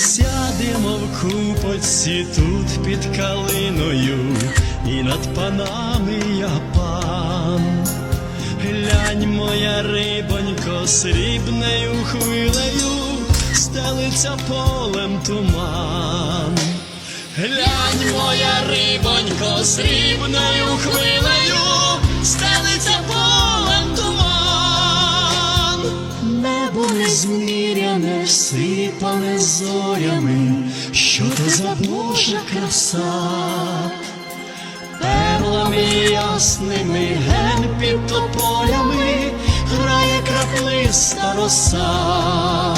Сядемо в купочці тут під калиною, і над панами я пан. Глянь, моя рибонько, срібнею хвилею, стелиться полем туман. Глянь, моя рибонько, срібною хвилею, всипане зорями, що то за Божа краса. Перлами ясними ген під тополями грає краплиста роса.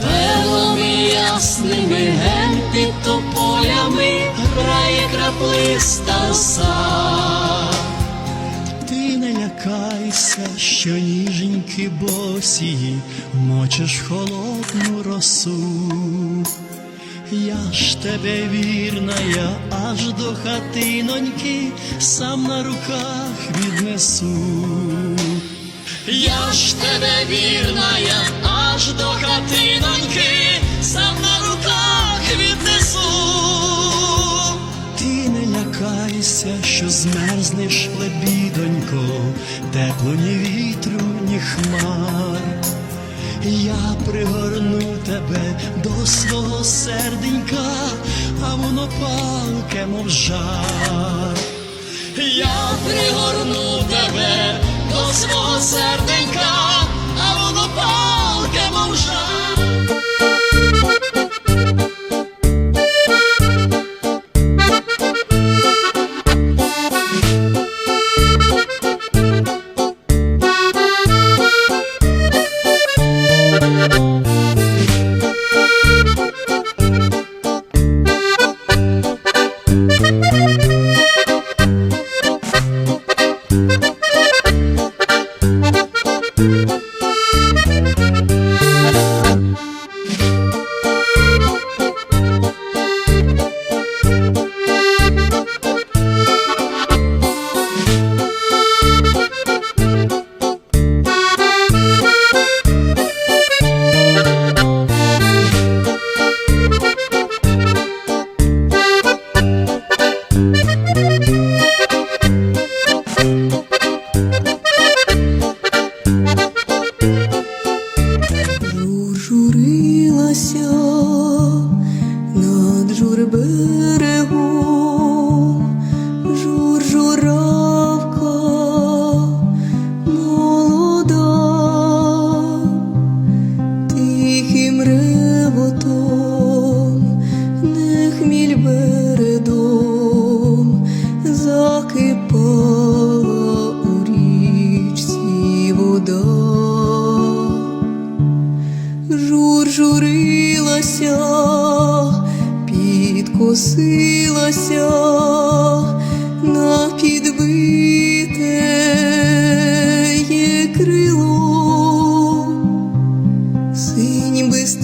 Перлами ясними ген під тополями грає краплиста роса. Лякайся, що ніженьки босії мочиш холодну росу. Я ж тебе вірна, я аж до хатиноньки сам на руках віднесу. Я ж тебе вірна, я аж до хатиноньки сам на руках віднесу. Ти не лякайся, що змерзнеш, лебідонько, тепло ні вітру, ні хмар. Я пригорну тебе до свого серденька, а воно палке, мов жар. Я пригорну тебе до свого серденька, а воно палке, мов жар.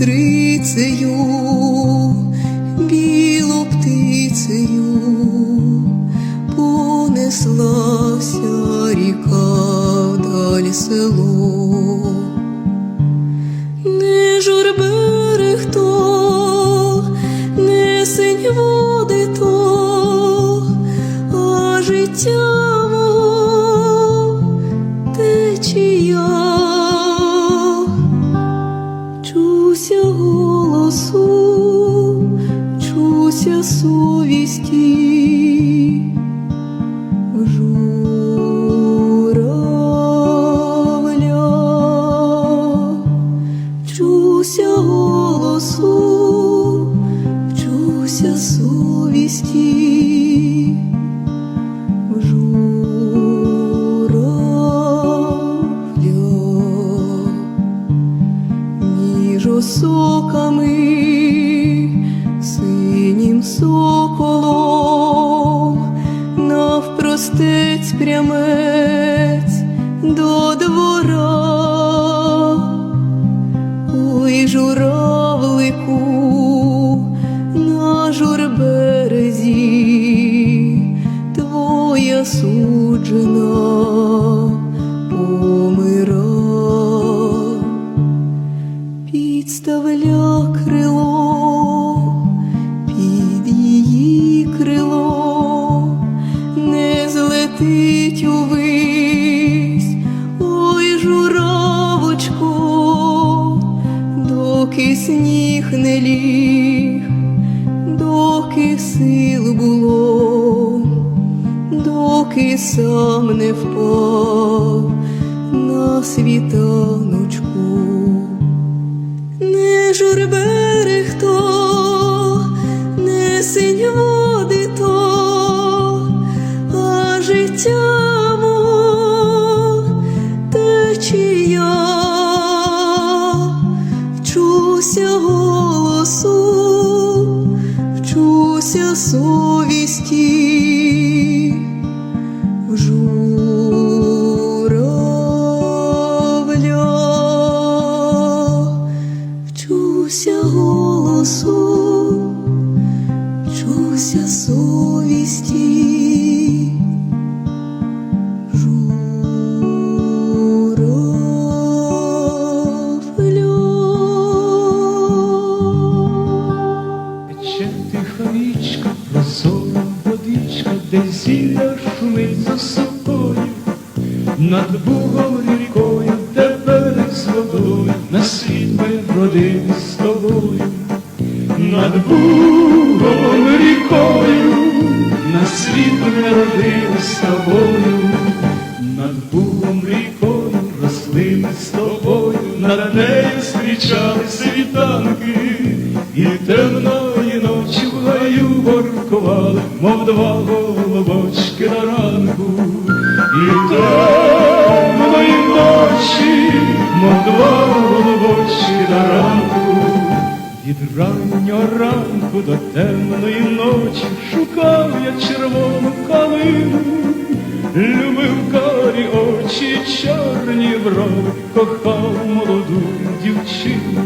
Синім білу птицею понеслася ріка вдаль село. давля крило, під її крило не злетить увись, ой, журавочку, доки сніг не ліг, доки сил було, доки сам не впав на світанок. ранку до темної ночі шукав я червону калину, любив карі очі, чорні брови, кохав молоду дівчину,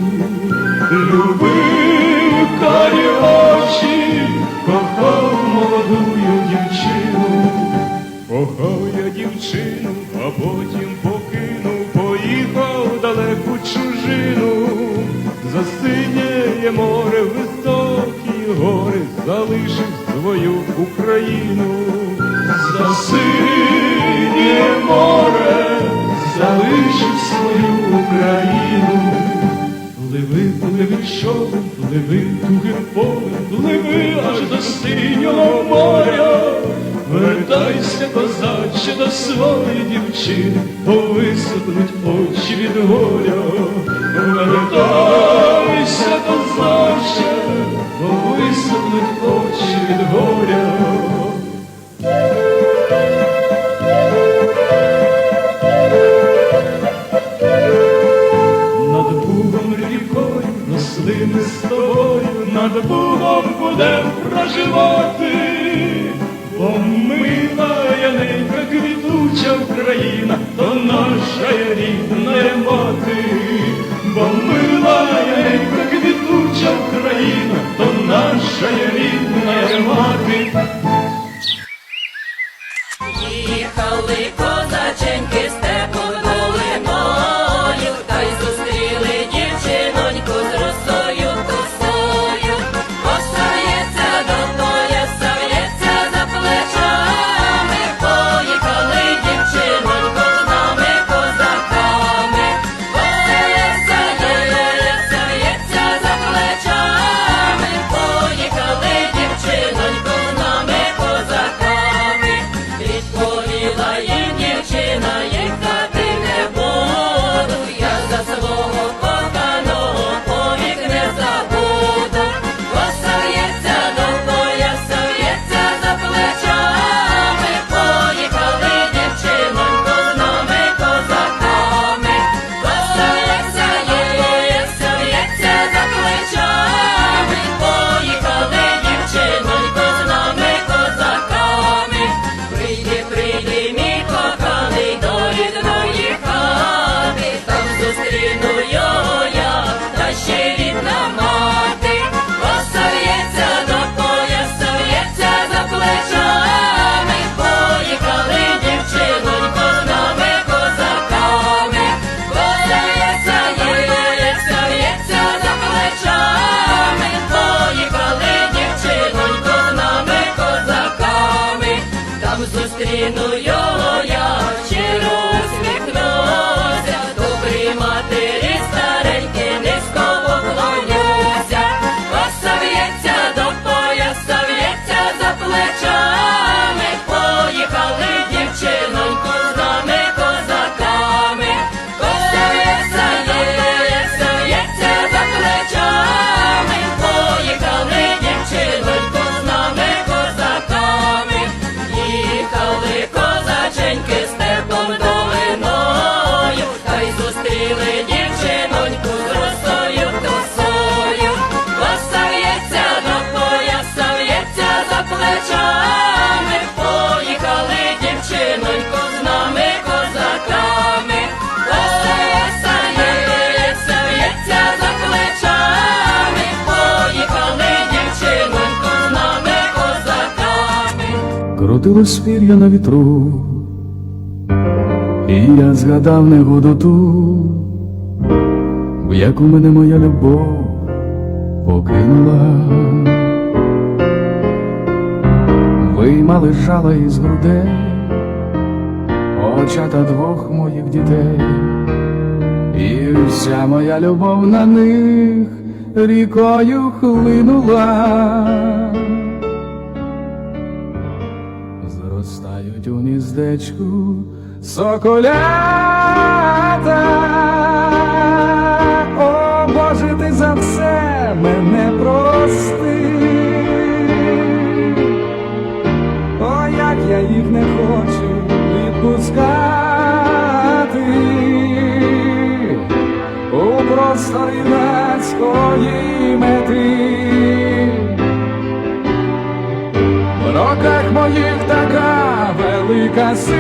любив карі очі, кохав молодую дівчину, кохав я дівчину, а потім. Україну, за синє море залишив свою Україну, пливи, пливи човен, пливи тугим полем, пливи аж до синього моря, вертайся позаче до своїх дівчини, повисохнуть очі від горя. Крутилось пір'я на вітру, і я згадав негоду ту, в яку мене моя любов покинула. Виймали жала із грудей, очата двох моїх дітей, і вся моя любов на них рікою хлинула. Зростають у гніздечку соколята. О, Боже, ти за все мене прости. О, як я їх не хочу відпускати. У просторі нацької мети. В роках моїх така велика сила,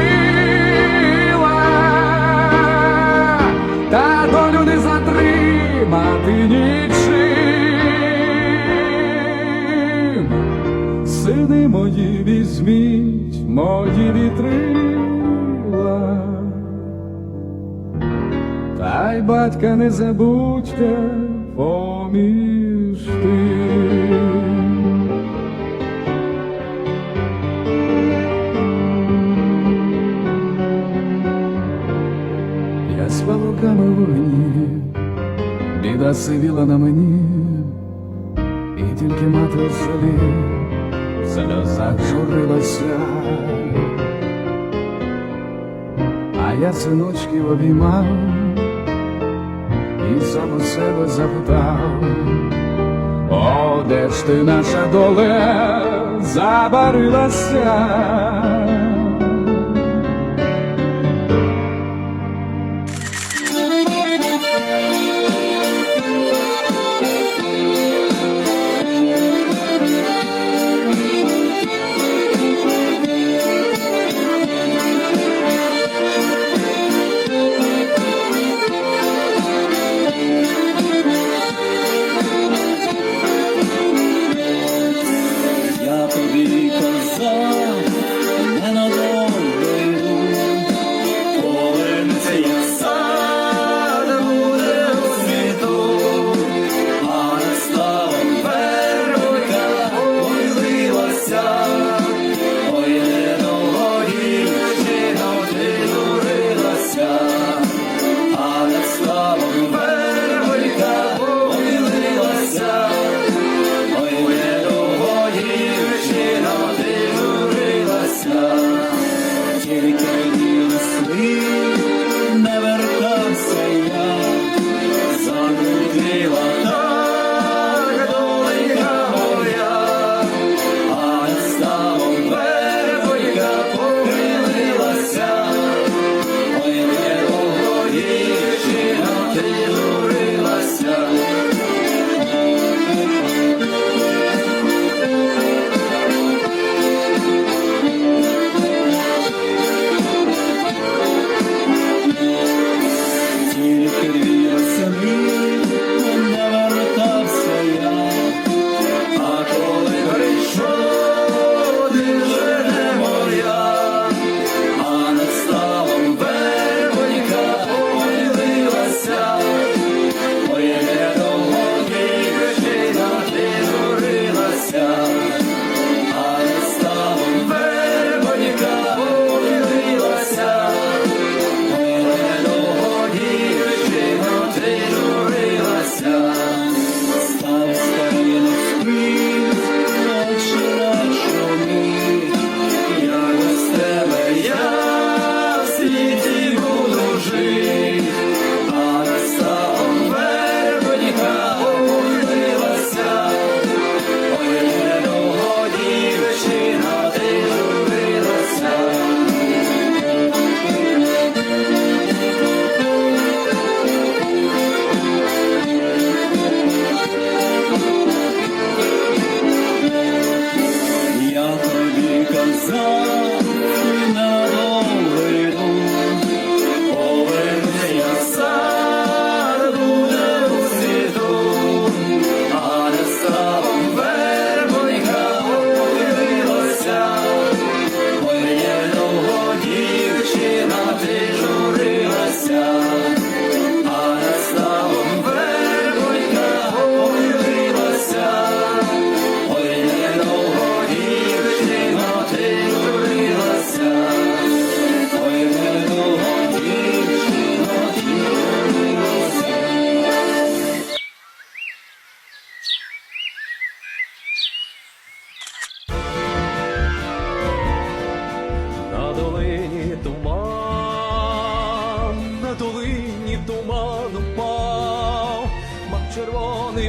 та долю не затримати нічим. Сини мої візьміть, мої вітрила, та й батька не забудьте поміж біда сивіла на мені, і тільки мати у селі в сльозах журилася, а я синочків обіймав і сам у себе запитав, о, де ж ти наша доле забарилася?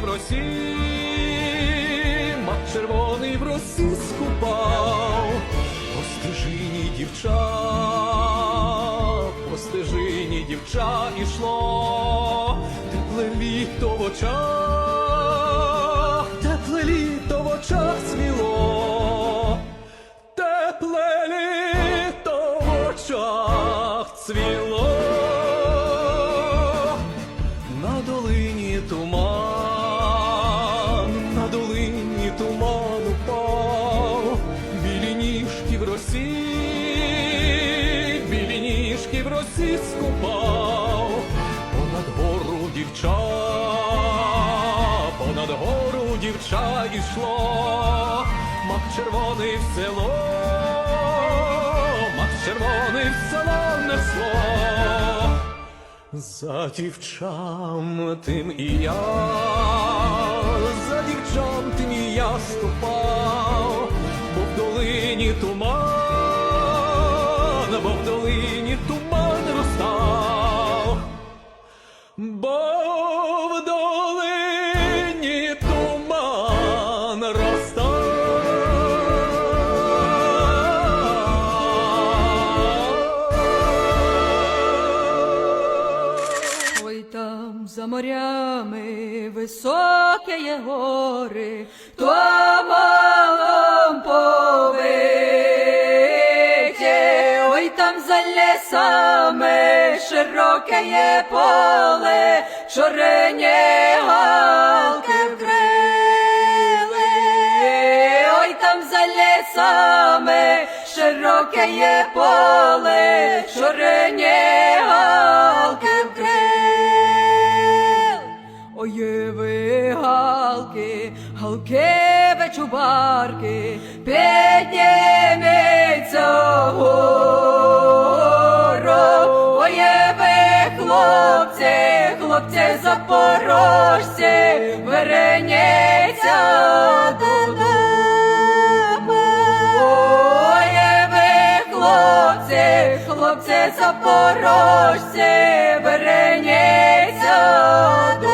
росі, мак червоний в росі скупав, по стежині дівча, по стежині дівча ішло, тепле літо в очах. Ніжки скупав, понад гору дівча, понад гору дівча ішло, мах червоний в село, мах червоний в село несло. За дівчам тим і я, за дівчам тим і я ступав, бо в долині туман, бо в долині бо в долині туман розстав. Ой там за морями високе є гори, то малом повиті. Ой там за лісами широке є поле, чорені галки вкрили. Ой там за лісами широке є поле, чорені галки вкрили. Ой, ви галки, галки ви чубарки, гору. Ой, ви хлопці, хлопці запорожці, вереніться додому. Ой, ви хлопці, хлопці запорожці, вереніться. І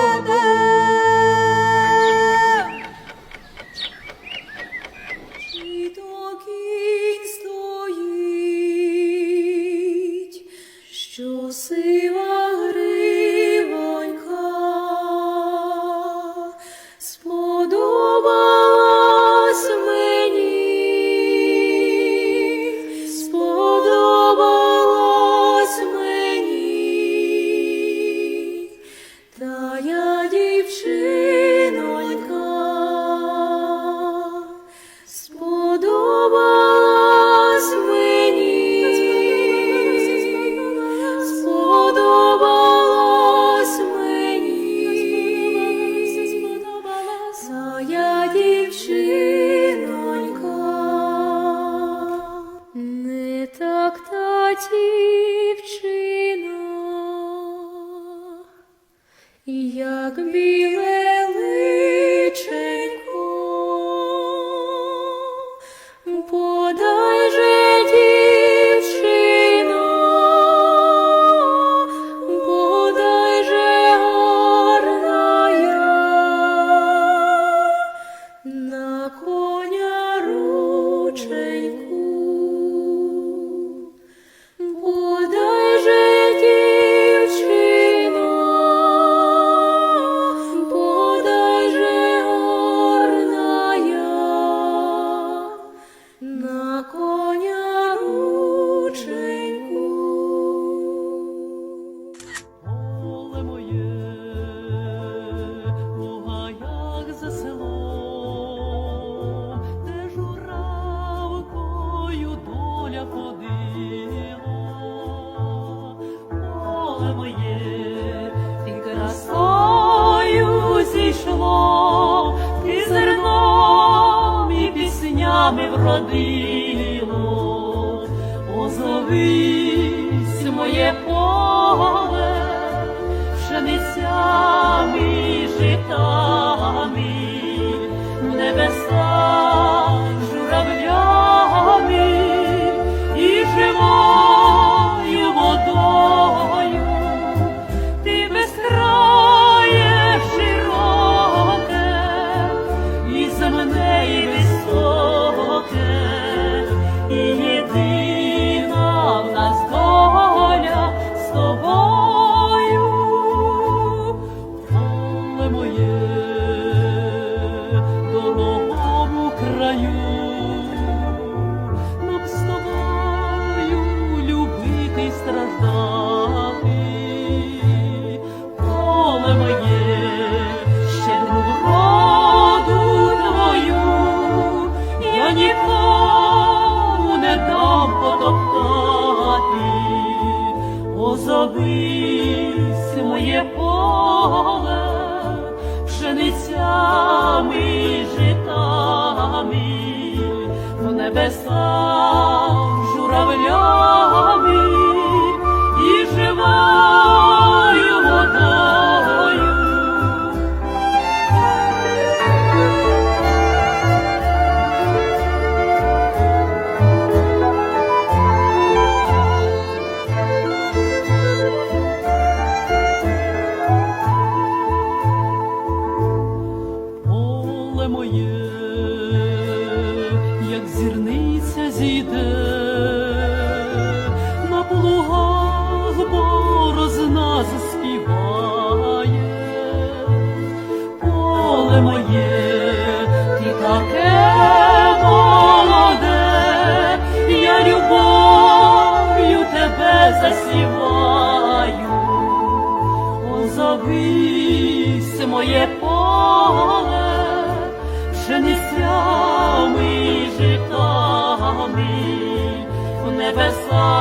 піснями вродило. Озовись моє поле, пшеницями, і besar.